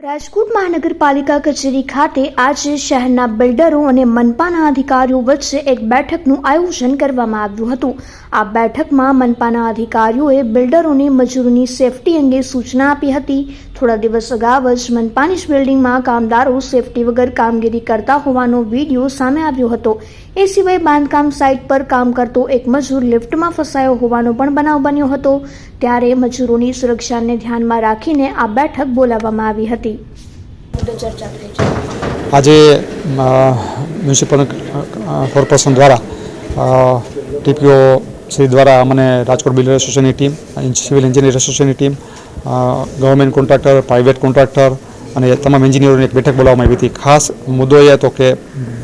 રાજકોટ મહાનગરપાલિકા કચેરી ખાતે આજે શહેરના બિલ્ડરો અને મનપાના અધિકારીઓ વચ્ચે એક બેઠકનું આયોજન કરવામાં આવ્યું હતું. આ બેઠકમાં મનપાના અધિકારીઓએ બિલ્ડરોને મજૂરોની સેફટી અંગે સૂચના આપી હતી. થોડા દિવસ અગાઉ જ મનપાની જ બિલ્ડિંગમાં કામદારો સેફટી વગર કામગીરી કરતા હોવાનો વીડિયો સામે આવ્યો હતો. એ સિવાય બાંધકામ સાઇટ પર કામ કરતો એક મજૂર લિફ્ટમાં ફસાયો હોવાનો પણ બનાવ બન્યો હતો. ત્યારે મજૂરોની સુરક્ષાને ધ્યાનમાં રાખીને આ બેઠક બોલાવવામાં આવી હતી. ચર્ચા આજે મ્યુનિસિપલ કોર્પોરેશન દ્વારા ટીપીઓ શ્રી દ્વારા મને રાજકોટ બિલ્ડર એસોસિએશનની team civil engineer એસોસિએશનની team government contractor private contractor અને તમામ એન્જિનિયરોની એક બેઠક બોલાવવામાં આવી હતી. ખાસ મુદ્દો એ હતો કે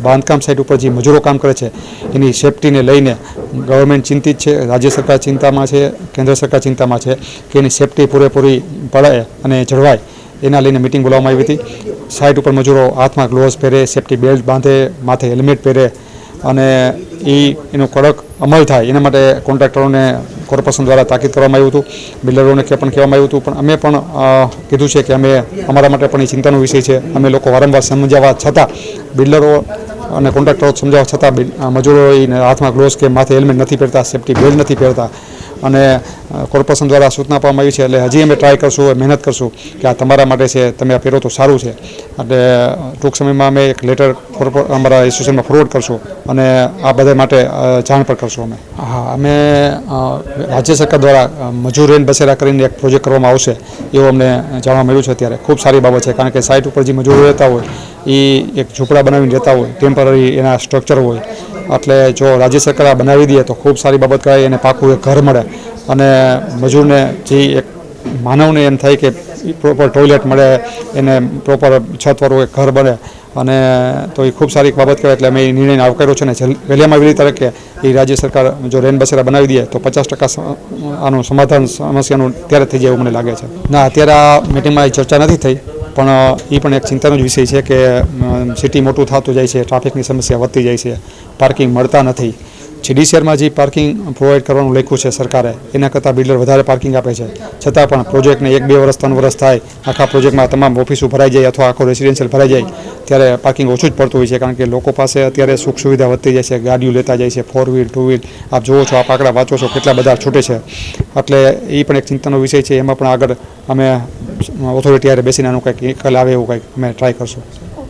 બાંધકામ સાઇટ ઉપર જે મજૂરો કામ કરે છે, એની સેફટીને લઈને ગવર્મેન્ટ ચિંતિત છે, રાજ્ય સરકાર ચિંતામાં છે, કેન્દ્ર સરકાર ચિંતામાં છે કે એની સેફટી પૂરેપૂરી પડે અને જળવાય, એના લઈને મિટિંગ બોલાવવામાં આવી હતી. સાઇટ ઉપર મજૂરો હાથમાં ગ્લોવ્સ પહેરે, સેફટી બેલ્ટ બાંધે, માથે હેલ્મેટ પહેરે અને એ એનો કડક અમલ થાય, એના માટે કોન્ટ્રાક્ટરોને કોર્પોરેશન દ્વારા તાકીદ કરવામાં આવ્યું હતું, બિલ્ડરોને કે પણ કહેવામાં આવ્યું હતું, પણ અમે પણ કીધું છે કે અમે અમારા માટે પણ એ ચિંતાનો વિષય છે. અમે લોકો વારંવાર સમજાવવા છતાં બિલ્ડરો અને કોન્ટ્રાક્ટરો સમજાવવા છતાં મજૂરો હાથમાં ગ્લોવ્સ કે માથે હેલ્મેટ નથી પહેરતા સેફટી બેલ્ટ નથી પહેરતા. અને કોર્પોરેશન દ્વારા સૂચના આપવામાં આવી છે, એટલે હજી અમે ટ્રાય કરશું મહેનત કરશું કે આ તમારા માટે છે, તમે આ પહેરો તો સારું છે. એટલે ટૂંક સમયમાં અમે એક લેટર અમારા એસોસિએશનમાં ફોરવર્ડ કરશું અને આ બધા માટે જાણ પણ કરશું અમે. હા, અમે રાજ્ય સરકાર દ્વારા મજૂર રેન બસેરા કરીને એક પ્રોજેક્ટ કરવામાં આવશે, એવું અમને જાણવા મળ્યું છે અત્યારે. ખૂબ સારી બાબત છે, કારણ કે સાઇટ ઉપર જે મજૂરો રહેતા હોય એ એક ઝૂંપડા બનાવીને રહેતા હોય ટેમ્પરરી એના સ્ટ્રક્ચર હોય. એટલે જો રાજ્ય સરકાર બનાવી દે તો ખૂબ સારી બાબત કહેવાય એને પાકું એક ઘર મળે. અને મજૂરને જે એક માનવને એમ થાય કે પ્રોપર ટોયલેટ મળે, એને પ્રોપર છતવાળું એક ઘર બને. અને તો એ ખૂબ સારી બાબત કહેવાય એટલે અમે એ નિર્ણયને આવકાર્યો છે અને વહેલામાં વહેલી તરીકે એ રાજ્ય સરકાર જો રેન બસેરા બનાવી દે તો પચાસ ટકા આનું સમાધાન સમસ્યાનું ત્યારે થઈ જાય એવું મને લાગે છે. ના, અત્યારે આ મિટિંગમાં ચર્ચા નથી થઈ. પણ એ પણ એક ચિંતાનો જ વિષય છે કે સિટી મોટું થતું જાય છે, ટ્રાફિકની સમસ્યા વધતી જાય છે, પાર્કિંગ મળતા નથી. જીડીસીઆરમાં જે પાર્કિંગ પ્રોવાઈડ કરવાનું લખ્યું છે સરકારે, એના કરતાં બિલ્ડર વધારે પાર્કિંગ આપે છે. છતાં પણ પ્રોજેક્ટને એક બે વર્ષ ત્રણ વર્ષ થાય, આખા પ્રોજેક્ટમાં તમામ ઓફિસો ભરાઈ જાય અથવા આખો રેસિડેન્શિયલ ભરાઈ જાય, ત્યારે પાર્કિંગ ઓછું જ પડતું હોય છે, કારણ કે લોકો પાસે અત્યારે સુખ સુવિધા વધતી જાય છે, ગાડીઓ લેતા જાય છે, ફોર વ્હીલ, ટુ વ્હીલ, આપ જુઓ છો, આપ આંકડા વાંચો છો, કેટલા બધા છૂટે છે. એટલે એ પણ એક ચિંતાનો વિષય છે, એમાં પણ આગળ અમે ઓથોરિટી યારે બેસીને આનું કંઈક નિકાલ આવે એવું કંઈક અમે ટ્રાય કરશું.